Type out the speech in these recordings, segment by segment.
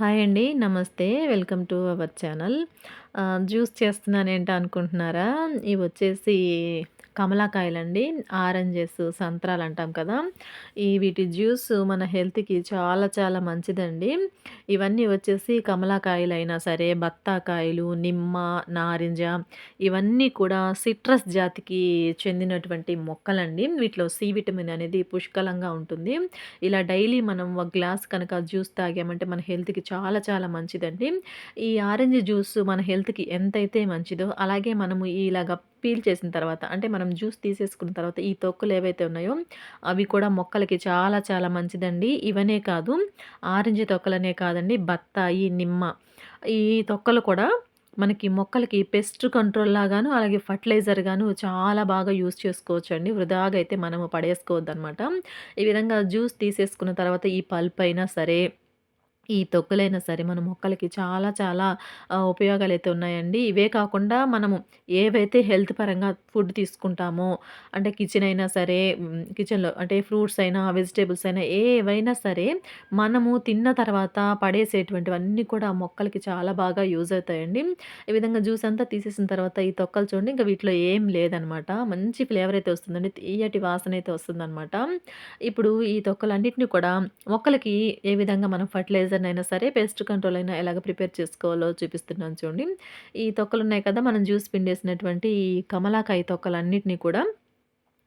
Hi అండి. నమస్తే. Welcome to our channel. Juice juice చేస్తున్నానేంటా అనుకుంటున్నారా? ఇవి వచ్చేసి కమలాకాయలండి. ఆరెంజెస్, సంత్రాలు అంటాం కదా! ఈ వీటి జ్యూస్ మన హెల్త్‌కి చాలా చాలా మంచిదండి. ఇవన్నీ వచ్చేసి కమలాకాయలైనా సరే, బత్తాకాయలు, నిమ్మ, నారింజ ఇవన్నీ కూడా సిట్రస్ జాతికి చెందినటువంటి మొక్కలండి. వీటిలో సి విటమిన్ అనేది పుష్కలంగా ఉంటుంది. ఇలా డైలీ మనం ఒక గ్లాస్ కనుక జ్యూస్ తాగామంటే మన హెల్త్‌కి చాలా చాలా మంచిదండి. ఈ ఆరెంజ్ జ్యూస్ మన హెల్త్‌కి ఎంతైతే మంచిదో అలాగే మనము ఇలాగ పీల్ చేసిన తర్వాత అంటే మనం జ్యూస్ తీసేసుకున్న తర్వాత ఈ తొక్కులు ఏవైతే ఉన్నాయో అవి కూడా మొక్కలకి చాలా చాలా మంచిదండి. ఇవనే కాదు ఆరెంజ్ తొక్కలనే కాదండి బత్తాయి, నిమ్మ ఈ తొక్కలు కూడా మనకి మొక్కలకి పెస్ట్ కంట్రోల్ లాగాను, అలాగే ఫర్టిలైజర్ గాను చాలా బాగా యూజ్ చేసుకోవచ్చండి. వృధాగా అయితే మనము పడేసుకోవద్దనమాట. ఈ విధంగా జ్యూస్ తీసేసుకున్న తర్వాత ఈ పల్ప్ అయినా సరే ఈ తొక్కులైనా సరే మన మొక్కలకి చాలా చాలా ఉపయోగాలు అయితే ఉన్నాయండి. ఇవే కాకుండా మనము ఏవైతే హెల్త్ పరంగా ఫుడ్ తీసుకుంటామో అంటే కిచెన్ అయినా సరే కిచెన్‌లో అంటే ఫ్రూట్స్ అయినా, వెజిటేబుల్స్ అయినా ఏవైనా సరే మనము తిన్న తర్వాత పడేసేటువంటివన్నీ కూడా మొక్కలకి చాలా బాగా యూజ్ అవుతాయండి. ఈ విధంగా జ్యూస్ అంతా తీసేసిన తర్వాత ఈ తొక్కలు చూడండి ఇంక వీటిలో ఏం లేదనమాట. మంచి ఫ్లేవర్ అయితే వస్తుందండి. తీయటి వాసన అయితే వస్తుందనమాట. ఇప్పుడు ఈ తొక్కలన్నిటిని కూడా మొక్కలకి ఏ విధంగా మనం ఫర్టిలైజర్ అయినా సరే, పేస్ట్ కంట్రోల్ అయినా ఎలాగ ప్రిపేర్ చేసుకోవాలో చూపిస్తున్నాను చూడండి. ఈ తొక్కలున్నాయి కదా! మనం జ్యూస్ పిండేసినటువంటి ఈ కమలాకాయ తొక్కలన్నిటినీ కూడా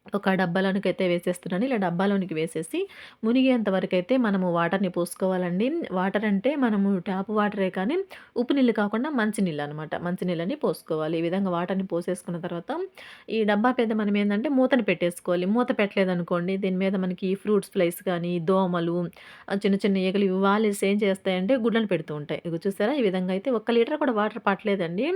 ఒక డబ్బాలోనికైతే వేసేస్తున్నాను. ఇలా డబ్బాలోనికి వేసేసి మునిగేంత అయితే మనము వాటర్‌ని పోసుకోవాలండి. వాటర్ అంటే మనము ట్యాప్ వాటరే కానీ ఉప్పు నీళ్ళు కాకుండా మంచినీళ్ళు అనమాట మంచినీళ్ళని పోసుకోవాలి. ఈ విధంగా వాటర్‌ని పోసేసుకున్న తర్వాత ఈ డబ్బా పెద్ద మనం ఏంటంటే మూతను పెట్టేసుకోవాలి. మూత పెట్టలేదనుకోండి దీని మీద మనకి ఫ్రూట్స్ ఫ్లైస్ కానీ, దోమలు చిన్న చిన్న ఈగలు ఇవి వాలేసి ఏం చేస్తాయంటే గుడ్లను పెడుతూ ఉంటాయి. ఇక చూసారా? ఈ విధంగా అయితే ఒక్క లీటర్ కూడా వాటర్ పట్టలేదండి.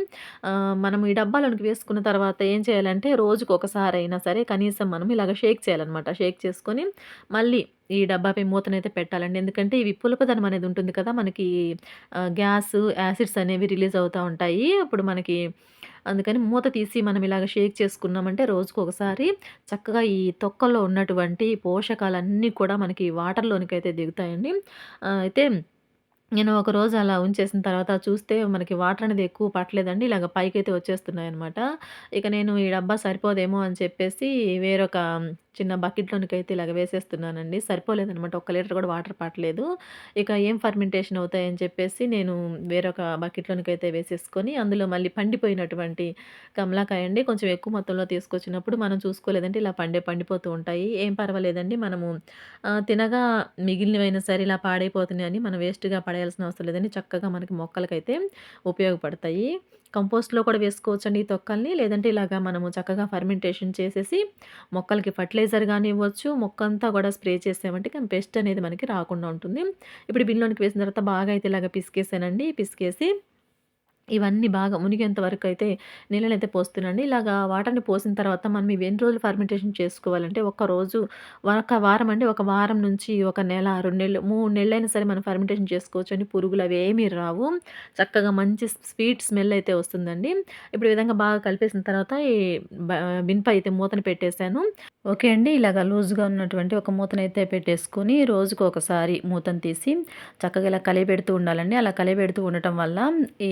మనం ఈ డబ్బాలోనికి వేసుకున్న తర్వాత ఏం చేయాలంటే రోజుకొకసారైనా సరే కనీసం మనం ఇలాగ షేక్ చేయాలనమాట. షేక్ చేసుకొని మళ్ళీ ఈ డబ్బాపై మూతనైతే పెట్టాలండి. ఎందుకంటే ఇవి పులపదనం అనేది ఉంటుంది కదా! మనకి గ్యాస్ యాసిడ్స్ అనేవి రిలీజ్ అవుతూ ఉంటాయి. ఇప్పుడు మనకి అందుకని మూత తీసి మనం ఇలాగ షేక్ చేసుకున్నామంటే రోజుకు ఒకసారి చక్కగా ఈ తొక్కల్లో ఉన్నటువంటి పోషకాలన్నీ కూడా మనకి వాటర్‌లోనికైతే దిగుతాయండి. అయితే నేను ఒకరోజు అలా ఉంచేసిన తర్వాత చూస్తే మనకి వాటర్ అనేది ఎక్కువ పట్టలేదండి. ఇలాగ పైకైతే వచ్చేస్తున్నాయన్నమాట. ఇక నేను ఈ డబ్బా సరిపోదేమో అని చెప్పేసి వేరొక చిన్న బకెట్‌లోనికైతే ఇలాగ వేసేస్తున్నానండి. సరిపోలేదనమాట. ఒక్క లీటర్ కూడా వాటర్ పట్టలేదు. ఇక ఏం ఫర్మెంటేషన్ అవుతాయని చెప్పేసి నేను వేరొక బకెట్‌లోనికైతే వేసేసుకొని అందులో మళ్ళీ పండిపోయినటువంటి కమలాకాయ అండి. కొంచెం ఎక్కువ మొత్తంలో తీసుకొచ్చినప్పుడు మనం చూసుకోలేదంటే ఇలా పండే పండిపోతూ ఉంటాయి. ఏం పర్వాలేదండి. మనము తినగా మిగిలినవైనా సరే ఇలా పాడైపోతున్నాయని మనం వేస్ట్‌గా పడే పడేయాల్సిన అవసరం లేదండి. చక్కగా మనకి మొక్కలకైతే ఉపయోగపడతాయి. కంపోస్ట్‌లో కూడా వేసుకోవచ్చండి ఈ తొక్కల్ని. లేదంటే ఇలాగా మనము చక్కగా ఫర్మెంటేషన్ చేసేసి మొక్కలకి ఫర్టిలైజర్ కానీ ఇవ్వచ్చు. మొక్క అంతా కూడా స్ప్రే చేసామంటే పెస్ట్ అనేది మనకి రాకుండా ఉంటుంది. ఇప్పుడు బిల్లోనికి వేసిన తర్వాత బాగా అయితే ఇలాగ పిసికేసానండి. పిసికేసి ఇవన్నీ బాగా మునిగేంత అయితే నీళ్ళనైతే పోస్తున్నాండి ఇలాగా వాటర్‌ని పోసిన తర్వాత మనం ఇవి ఎన్ని రోజులు ఫర్మెంటేషన్ చేసుకోవాలంటే ఒక్కరోజు ఒక వారం అండి. ఒక వారం నుంచి ఒక నెల, రెండు నెలలు, మూడు నెలలైనా సరే మనం ఫర్మెంటేషన్ చేసుకోవచ్చండి. పురుగులు అవి ఏమీ రావు. చక్కగా మంచి స్వీట్ స్మెల్ అయితే వస్తుందండి. ఇప్పుడు ఈ విధంగా బాగా కలిపేసిన తర్వాత ఈ బిన్‌పై అయితే మూతను పెట్టేశాను ఓకే అండి. ఇలాగ లూజ్‌గా ఉన్నటువంటి ఒక మూతనైతే పెట్టేసుకొని రోజుకు ఒకసారి మూతను తీసి చక్కగా ఇలా కలియబెడుతూ ఉండాలండి. అలా కలియబెడుతూ ఉండటం వల్ల ఈ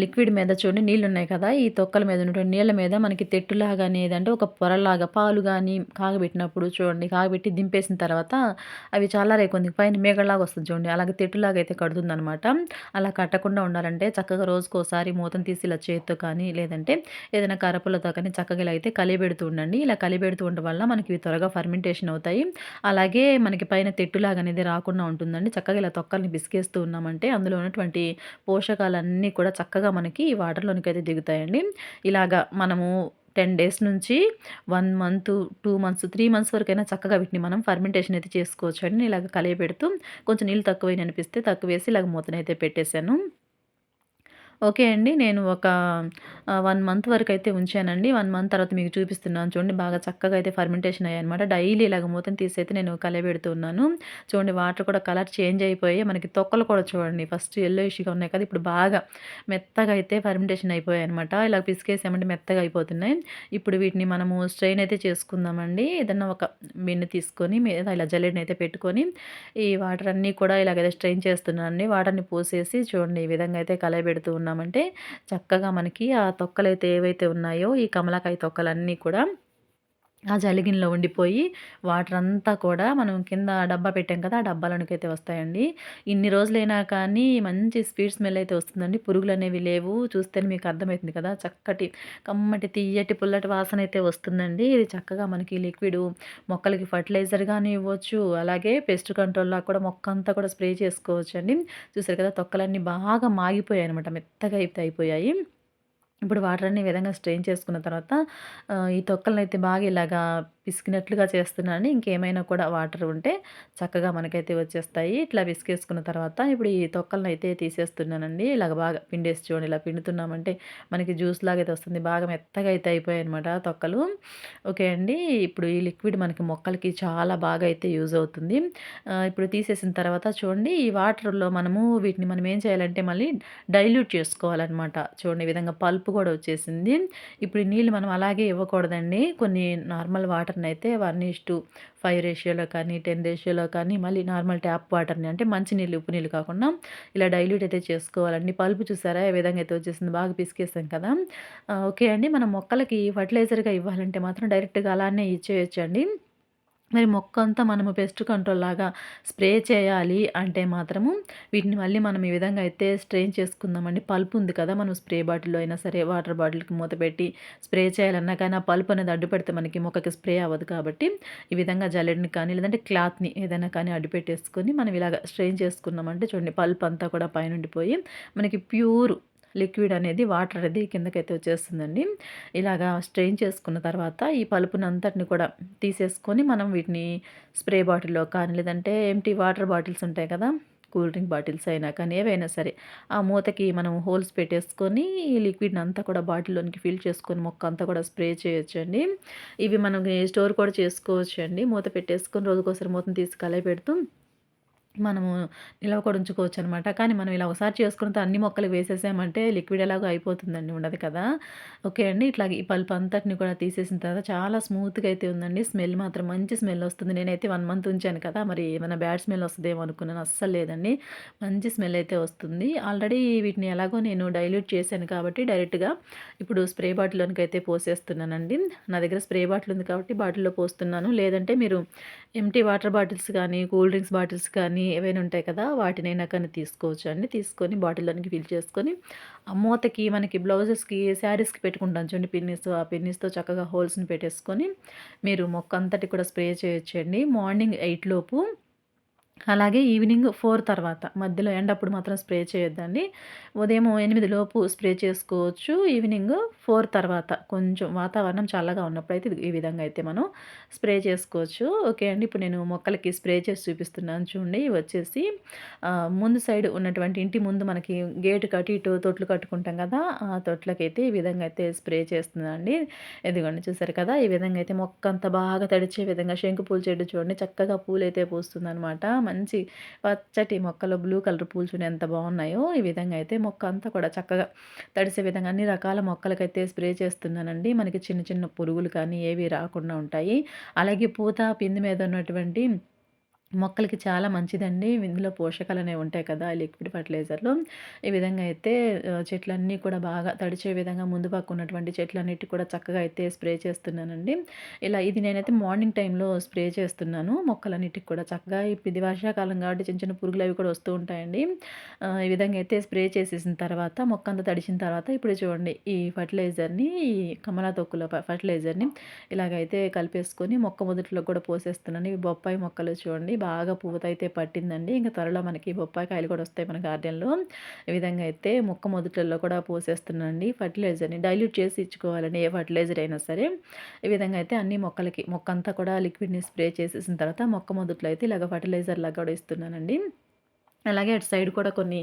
లిక్విడ్ మీద చూడండి నీళ్ళు ఉన్నాయి కదా! ఈ తొక్కల మీద ఉన్నటువంటి నీళ్ళ మీద మనకి తెట్టులాగా అనేది ఒక పొరలాగా పాలు కానీ కాగబెట్టినప్పుడు చూడండి కాగబెట్టి దింపేసిన తర్వాత అవి చాలా రేకొంది పైన మీగడలాగా వస్తుంది చూడండి. అలాగే తెట్టులాగా అయితే కడుతుందనమాట. అలా కట్టకుండా ఉండాలంటే చక్కగా రోజుకోసారి మూతను తీసి ఇలా చేతితో కానీ లేదంటే ఏదైనా కరపులతో కానీ చక్కగా ఇలా అయితే కలిపెడుతూ ఉండండి. ఇలా కలిపెడుతూ ఉండడం వల్ల మనకి ఇవి త్వరగా ఫర్మెంటేషన్ అవుతాయి. అలాగే మనకి పైన తెట్టులాగా అనేది రాకుండా ఉంటుందండి. చక్కగా ఇలా తొక్కల్ని బిసికేస్తూ ఉన్నామంటే అందులో ఉన్నటువంటి పోషకాలన్నీ కూడా చక్కగా మనకి ఈ వాటర్‌లోనికైతే దిగుతాయండి. ఇలాగా మనము 10 డేస్ నుంచి one month, two months, three months వరకైనా చక్కగా వీటిని మనం ఫర్మెంటేషన్ అయితే చేసుకోవచ్చండి. ఇలాగ కలియబెడుతూ కొంచెం నీళ్ళు తక్కువైన అనిపిస్తే తక్కువేసి ఇలాగ మూతనైతే పెట్టేసాను. ఓకే అండి. నేను ఒక వన్ మంత్ వరకు అయితే ఉంచానండి. వన్ మంత్ తర్వాత మీకు చూపిస్తున్నాను చూడండి. బాగా చక్కగా అయితే ఫర్మెంటేషన్ అయ్యాయన్నమాట. డైలీ ఇలాగ మూతను అయితే నేను కలయబెడుతున్నాను చూడండి వాటర్ కూడా కలర్ చేంజ్ అయిపోయి మనకి తొక్కలు కూడా చూడండి ఫస్ట్ ఎల్లో ఇష్యూగా ఉన్నాయి కదా! ఇప్పుడు బాగా మెత్తగా అయితే ఫర్మెంటేషన్ అయిపోయాయి అనమాట ఇలా పిసికేసామంటే మెత్తగా అయిపోతున్నాయి. ఇప్పుడు వీటిని మనము స్ట్రెయిన్ అయితే చేసుకుందామండి. ఏదన్నా ఒక బిన్ను తీసుకొని మీద ఇలా అయితే పెట్టుకొని ఈ వాటర్ అన్నీ కూడా ఇలాగైతే స్ట్రెయిన్ చేస్తున్నానండి. వాటర్‌ని పోసేసి చూడండి ఈ విధంగా అయితే కలయబెడుతూ ఉన్నామంటే చక్కగా మనకి ఆ తొక్కలైతే ఏవైతే ఉన్నాయో ఈ కమలాకాయ తొక్కలన్నీ కూడా ఆ జలిగిన్లో ఉండిపోయి వాటర్ అంతా కూడా మనం కింద డబ్బా పెట్టాం కదా! ఆ డబ్బాలోనికైతే వస్తాయండి. ఇన్ని రోజులైనా కానీ మంచి స్వీట్ స్మెల్ అయితే వస్తుందండి. పురుగులనేవి లేవు. చూస్తేనే మీకు అర్థమైతుంది కదా! చక్కటి కమ్మటి తియ్యటి పుల్లటి వాసన అయితే వస్తుందండి. ఇది చక్కగా మనకి లిక్విడ్ మొక్కలకి ఫర్టిలైజర్‌గాను ఇవ్వచ్చు. అలాగే పెస్ట్ కంట్రోల్‌లా కూడా మొక్క అంతా కూడా స్ప్రే చేసుకోవచ్చండి. చూసారు కదా! తొక్కలన్నీ బాగా మాగిపోయాయి అనమాట మెత్తగా అయితే అయిపోయాయి. ఇప్పుడు వాటర్ ఈ విధంగా స్ట్రెయిన్ చేసుకున్న తర్వాత ఈ ఈ తొక్కలనైతే బాగా ఇలాగా పిసికినట్లుగా చేస్తున్నాను ఇంకేమైనా కూడా వాటర్ ఉంటే చక్కగా మనకైతే వచ్చేస్తాయి. ఇట్లా పిసికేసుకున్న తర్వాత ఇప్పుడు ఈ తొక్కలనైతే తీసేస్తున్నానండి. ఇలాగ బాగా పిండేసి చూడండి ఇలా పిండుతున్నామంటే మనకి జ్యూస్ లాగా అయితే వస్తుంది. బాగా మెత్తగా అయితే అయిపోయాయన్నమాట తొక్కలు. ఓకే అండి. ఇప్పుడు ఈ లిక్విడ్ మనకి మొక్కలకి చాలా బాగా అయితే యూజ్ అవుతుంది. ఇప్పుడు తీసేసిన తర్వాత చూడండి ఈ వాటర్‌లో మనము వీటిని మనం ఏం చేయాలంటే మళ్ళీ డైల్యూట్ చేసుకోవాలన్నమాట. చూడండి ఈ విధంగా పల్ప్ కూడా వచ్చేసింది. ఇప్పుడు ఈ నీళ్ళు మనం అలాగే ఇవ్వకూడదండి. కొన్ని నార్మల్ వాటర్ వాటర్‌నైతే 1:5 రేషియోలో కానీ, 10 రేషియోలో కానీ మళ్ళీ నార్మల్ ట్యాప్ వాటర్‌ని అంటే మంచినీళ్ళు, ఉప్పు నీళ్ళు కాకుండా ఇలా డైల్యూట్ అయితే చేసుకోవాలండి. పలుపు చూసారా ఏ విధంగా అయితే వచ్చేసింది. బాగా పిసికేసాం కదా! ఓకే అండి. మనం మొక్కలకి ఫర్టిలైజర్‌గా ఇవ్వాలంటే మాత్రం డైరెక్ట్‌గా అలానే ఇచ్చేయొచ్చండి. మరి మొక్క అంతా మనము పెస్ట్ కంట్రోల్ లాగా స్ప్రే చేయాలి అంటే మాత్రము వీటిని మళ్ళీ మనం ఈ విధంగా అయితే స్ట్రెయిన్ చేసుకుందామండి. పల్ప్ ఉంది కదా! మనం స్ప్రే బాటిల్‌లో అయినా సరే వాటర్ బాటిల్‌కి మూత పెట్టి స్ప్రే చేయాలన్నా కానీ ఆ పల్ప్ అనేది అడ్డుపెడితే మనకి మొక్కకి స్ప్రే అవ్వదు కాబట్టి ఈ విధంగా జల్లెడ్ని కానీ లేదంటే క్లాత్‌ని ఏదైనా కానీ అడ్డుపెట్టేసుకొని మనం ఇలాగ స్ట్రెయిన్ చేసుకున్నామంటే చూడండి పల్ప్ అంతా కూడా పైనుండిపోయి మనకి ప్యూర్ లిక్విడ్ అనేది వాటర్ అనేది కిందకైతే వచ్చేస్తుందండి. ఇలాగా స్ట్రెయిన్ చేసుకున్న తర్వాత ఈ పలుపునంతటిని కూడా తీసేసుకొని మనం వీటిని స్ప్రే బాటిల్‌లో కానీ లేదంటే ఎంప్టీ వాటర్ బాటిల్స్ ఉంటాయి కదా! కూల్ డ్రింక్ బాటిల్స్ అయినా కానీ ఏవైనా సరే ఆ మూతకి మనం హోల్స్ పెట్టేసుకొని ఈ లిక్విడ్‌ని అంతా కూడా బాటిల్‌లోనికి ఫిల్ చేసుకొని మొక్క అంతా కూడా స్ప్రే చేయొచ్చండి. ఇవి మనం స్టోర్ కూడా చేసుకోవచ్చండి. మూత పెట్టేసుకొని రోజుకోసారి మూతను తీసి కలయపెడుతూ మనము నిలవ అనమాట కానీ మనం ఇలా ఒకసారి చేసుకున్న అన్ని మొక్కలు వేసేసామంటే లిక్విడ్ ఎలాగో అయిపోతుందండి. ఉండదు కదా! ఓకే అండి. ఇట్లా ఈ పల్ప్ అంతటిని కూడా తీసేసిన తర్వాత చాలా స్మూత్‌గా అయితే ఉందండి. స్మెల్ మాత్రం మంచి స్మెల్ వస్తుంది. నేనైతే వన్ మంత్ ఉంచాను కదా! మరి ఏమైనా బ్యాడ్ స్మెల్ వస్తుందేమో అనుకున్నాను. అస్సలు లేదండి. మంచి స్మెల్ అయితే వస్తుంది. ఆల్రెడీ వీటిని ఎలాగో నేను డైల్యూట్ చేశాను కాబట్టి డైరెక్ట్‌గా ఇప్పుడు స్ప్రే బాటిల్‌లోనికైతే పోసేస్తున్నానండి. నా దగ్గర స్ప్రే బాటిల్ ఉంది కాబట్టి బాటిల్‌లో పోస్తున్నాను. లేదంటే మీరు ఎంటీ వాటర్ బాటిల్స్ కానీ, కూల్ డ్రింక్స్ బాటిల్స్ కానీ ఏవైనా ఉంటాయి కదా! వాటినైనా కానీ తీసుకోవచ్చండి. తీసుకొని బాటిల్‌లోనికి ఫిల్ చేసుకొని, ఆ మూతకి మనకి బ్లౌజెస్‌కి, శారీస్‌కి పెట్టుకుంటాం చూడండి పిన్నీస్. ఆ పిన్నీస్‌తో చక్కగా హోల్స్‌ని పెట్టేసుకొని, మీరు మొక్క అంతటి కూడా స్ప్రే చేయొచ్చండి. మార్నింగ్ ఎయిట్ లోపు అలాగే ఈవినింగ్ ఫోర్ తర్వాత మధ్యలో ఎండప్పుడు మాత్రం స్ప్రే చేయొద్దండి. ఉదయం ఎనిమిది లోపు స్ప్రే చేసుకోవచ్చు. ఈవినింగ్ ఫోర్ తర్వాత కొంచెం వాతావరణం చల్లగా ఉన్నప్పుడు అయితే ఈ విధంగా అయితే మనం స్ప్రే చేసుకోవచ్చు. ఓకే అండి. ఇప్పుడు నేను మొక్కలకి స్ప్రే చేసి చూపిస్తున్నాను చూడండి. వచ్చేసి ముందు సైడ్ ఉన్నటువంటి ఇంటి ముందు మనకి గేటు కట్టి ఇటు తొట్లు కట్టుకుంటాం కదా! ఆ తొట్లకైతే ఈ విధంగా అయితే స్ప్రే చేస్తుందండి ఇదిగోండి చూసారు కదా! ఈ విధంగా అయితే మొక్క అంత బాగా తడిచే విధంగా శంకు పూలు చెట్టు చూడండి చక్కగా పూలైతే పూస్తుందనమాట. మంచి పచ్చటి మొక్కలు బ్లూ కలర్ పూలు చూడండి ఎంత బాగున్నాయో. ఈ విధంగా అయితే మొక్క అంతా కూడా చక్కగా తడిసే విధంగా అన్ని రకాల మొక్కలకైతే స్ప్రే చేస్తున్నానండి. మనకి చిన్న చిన్న పురుగులు కానీ ఏవి రాకుండా ఉంటాయి. అలాగే పూత, పిండి మీద ఉన్నటువంటి మొక్కలకి చాలా మంచిదండి. ఇందులో పోషకాలు అనేవి ఉంటాయి కదా! లిక్విడ్ ఫర్టిలైజర్లు ఈ విధంగా అయితే చెట్లన్నీ కూడా బాగా తడిచే విధంగా ముందు పక్క ఉన్నటువంటి చెట్లన్నిటి కూడా చక్కగా అయితే స్ప్రే చేస్తున్నానండి. ఇలా ఇది నేనైతే మార్నింగ్ టైంలో స్ప్రే చేస్తున్నాను. మొక్కలన్నిటికి కూడా చక్కగా ఇది వర్షాకాలం కాబట్టి చిన్న చిన్న పురుగులు అవి కూడా వస్తూ ఉంటాయండి. ఈ విధంగా అయితే స్ప్రే చేసేసిన తర్వాత మొక్కంతా తడిచిన తర్వాత ఇప్పుడు చూడండి ఈ ఫర్టిలైజర్‌ని ఈ కమలా తొక్కుల ఫర్టిలైజర్‌ని ఇలాగైతే కలిపేసుకొని మొక్క మొదట్లో కూడా పోసేస్తున్నాను. ఇవి బొప్పాయి మొక్కలు చూడండి బాగా పూతయితే పట్టిందండి. ఇంకా త్వరలో మనకి బొప్పాయి కాయలు కూడా వస్తాయి మన గార్డెన్‌లో. ఈ విధంగా అయితే మొక్క మొదట్లలో కూడా పోసేస్తున్నానండి ఫర్టిలైజర్‌ని. డైల్యూట్ చేసి ఇచ్చుకోవాలండి ఏ ఫర్టిలైజర్ అయినా సరే. ఈ విధంగా అయితే అన్ని మొక్కలకి మొక్క అంతా కూడా లిక్విడ్‌ని స్ప్రే చేసేసిన తర్వాత మొక్క మొదట్లో అయితే ఇలాగ ఫర్టిలైజర్ లాగా కూడా ఇస్తున్నానండి. అలాగే అటు సైడ్ కూడా కొన్ని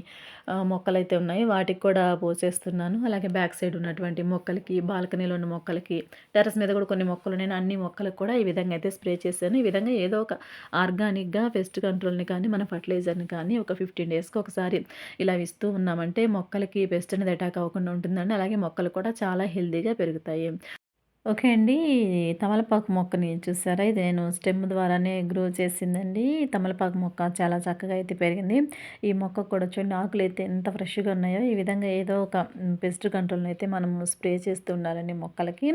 మొక్కలు మొక్కలైతే ఉన్నాయి. వాటికి కూడా పోసేస్తున్నాను. అలాగే బ్యాక్ సైడ్ ఉన్నటువంటి మొక్కలకి, బాల్కనీలో ఉన్న మొక్కలకి, టెర్రస్ మీద కూడా కొన్ని మొక్కలు నేను అన్ని మొక్కలకు కూడా ఈ విధంగా అయితే స్ప్రే చేశాను. ఈ విధంగా ఏదో ఒక ఆర్గానిక్‌గా పెస్ట్ కంట్రోల్‌ని కానీ, మన ఫర్టిలైజర్‌ని కానీ ఒక 15 డేస్‌కి ఒకసారి ఇలా ఇస్తూ ఉన్నామంటే మొక్కలకి పెస్ట్ అనేది అటాక్ అవ్వకుండా ఉంటుందండి. అలాగే మొక్కలు కూడా చాలా హెల్దీగా పెరుగుతాయి. ఓకే అండి. తమలపాకు మొక్కని చూసారా? ఇది నేను స్టెమ్ ద్వారానే గ్రో చేసిందండి. తమలపాకు మొక్క చాలా చక్కగా అయితే పెరిగింది. ఈ మొక్క కూడా చూడండి అయితే ఎంత ఫ్రెష్‌గా ఉన్నాయో, ఈ విధంగా ఏదో ఒక పెస్ట్ కంట్రోల్‌ని అయితే మనం స్ప్రే చేస్తూ ఉండాలండి మొక్కలకి.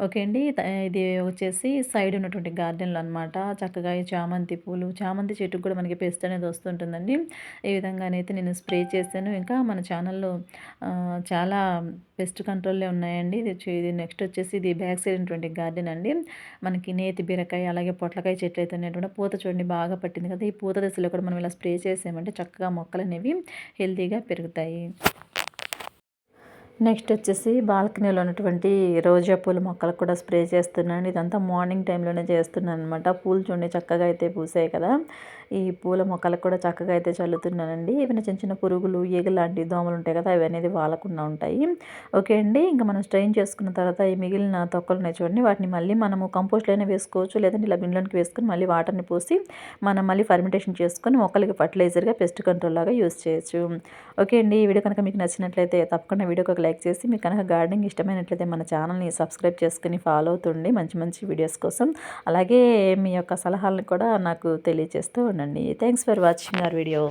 ఓకే అండి. ఇది వచ్చేసి సైడ్ ఉన్నటువంటి గార్డెన్‌లో అనమాట. చక్కగా ఈ చామంతి పూలు, చామంతి చెట్టుకు కూడా మనకి పెస్ట్ అనేది వస్తుంటుందండి. ఈ విధంగానైతే నేను స్ప్రే చేశాను. ఇంకా మన ఛానల్‌లో చాలా పెస్ట్ కంట్రోల్లే ఉన్నాయండి. ఇది ఇది నెక్స్ట్ వచ్చేసి ఇది బ్యాక్ సైడ్ ఉన్నటువంటి గార్డెన్ అండి. మనకి నేతి బీరకాయ, అలాగే పొట్లకాయ చెట్లు అయితే ఉన్నటువంటి పూత చూడండి బాగా పట్టింది కదా! ఈ పూత దశలో కూడా మనం ఇలా స్ప్రే చేసామంటే చక్కగా మొక్కలు అనేవి హెల్తీగా పెరుగుతాయి. నెక్స్ట్ వచ్చేసి బాల్కనీలో ఉన్నటువంటి రోజా పూల మొక్కలకు కూడా స్ప్రే చేస్తున్నాను. ఇదంతా మార్నింగ్ టైంలోనే చేస్తున్నాననమాట. పూలు చూడండి చక్కగా అయితే పూసాయి కదా! ఈ పూల మొక్కలకు కూడా చక్కగా అయితే చల్లుతున్నానండి. ఏమైనా చిన్న చిన్న పురుగులు, ఈగ లాంటి దోమలు ఉంటాయి కదా! అవి అనేది వాలకుండా ఉంటాయి. ఓకే అండి. ఇంకా మనం స్ట్రెయిన్ చేసుకున్న తర్వాత ఈ మిగిలిన తొక్కలున్నాయి చూడండి వాటిని మళ్ళీ మనము కంపోస్ట్‌లో అయినా వేసుకోవచ్చు. లేదంటే ఇలా బిన్‌లోనికి వేసుకొని మళ్ళీ వాటర్‌ని పోసి మనం మళ్ళీ ఫర్మెంటేషన్ చేసుకొని మొక్కలకి ఫర్టిలైజర్‌గా పెస్ట్ కంట్రోల్ లాగా యూజ్ చేయొచ్చు. ఓకే అండి. ఈ వీడియో కనుక మీకు నచ్చినట్లయితే తప్పకుండా వీడియోకి ఒక లైక్ చేసి మీకు కనుక గార్డెనింగ్ ఇష్టమైనట్లయితే మన ఛానల్‌ని సబ్స్క్రైబ్ చేసుకొని ఫాలో అవుతుండి మంచి మంచి వీడియోస్ కోసం. అలాగే మీ యొక్క సలహాలను కూడా నాకు తెలియజేస్తూ ఉండండి. Thanks for watching our video.